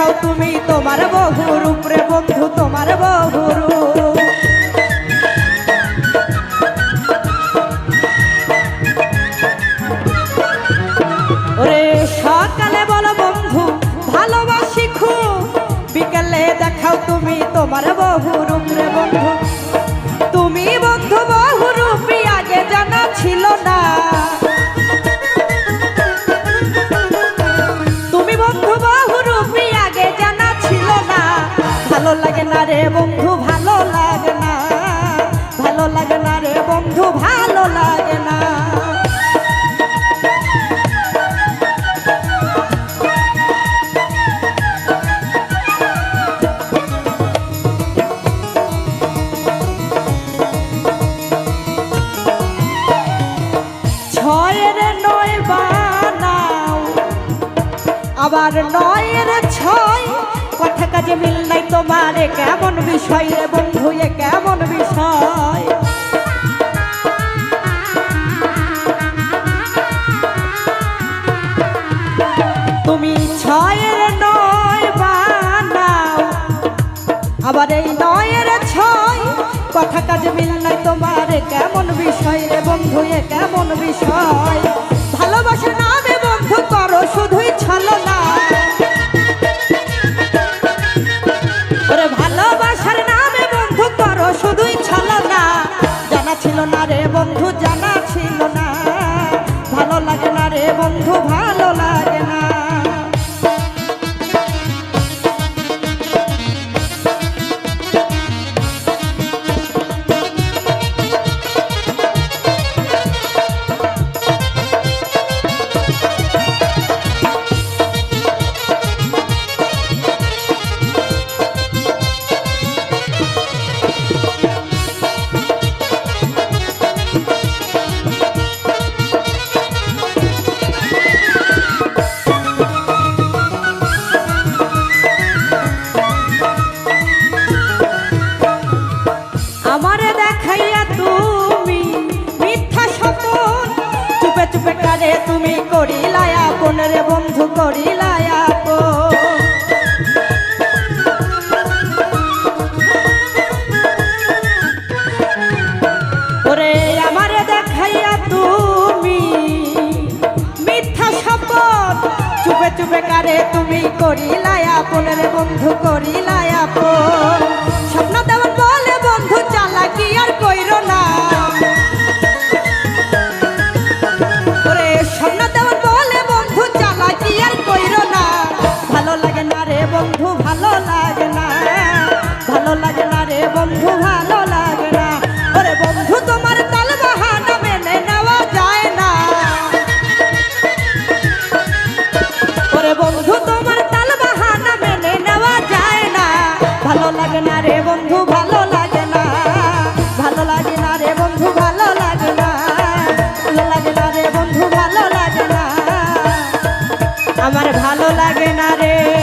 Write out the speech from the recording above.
দেখাও তুমি তোমার বহুর উপরে বন্ধু তোমার ওরে বন্ধু, ভালো লাগে না। ভালো লাগে না রে বন্ধু, ভালো লাগে না। আবার নয়ের ছয় কথা কাজে মিল নাই তোমার কেমন বিষয় রে বন্ধু কেমন বিষয়? তুমি ছয়ের নয় বানাও, আবার এই নয়ের ছয়, কথা কাজ মিল নাই তোমার কেমন বিষয় রে বন্ধু কেমন বিষয়? বন্ধু জানা আমারে দেখাইয়া তুমি মিথ্যা স্বপন চুপে চুপে কারে তুমি করিলায়া আপন রে বন্ধু করিলায়া ওরে দেখাইয়া তুমি মিথ্যা শপথ চুপে চুপে কারে তুমি করিলায়া আপন রে বন্ধু করিলায়া স্বপ্ন না রে বন্ধু, ভালো লাগে না। ভালো লাগে না রে বন্ধু, ভালো লাগে না। ভালো না রে বন্ধু, ভালো লাগে না। আমার ভালো লাগে না রে।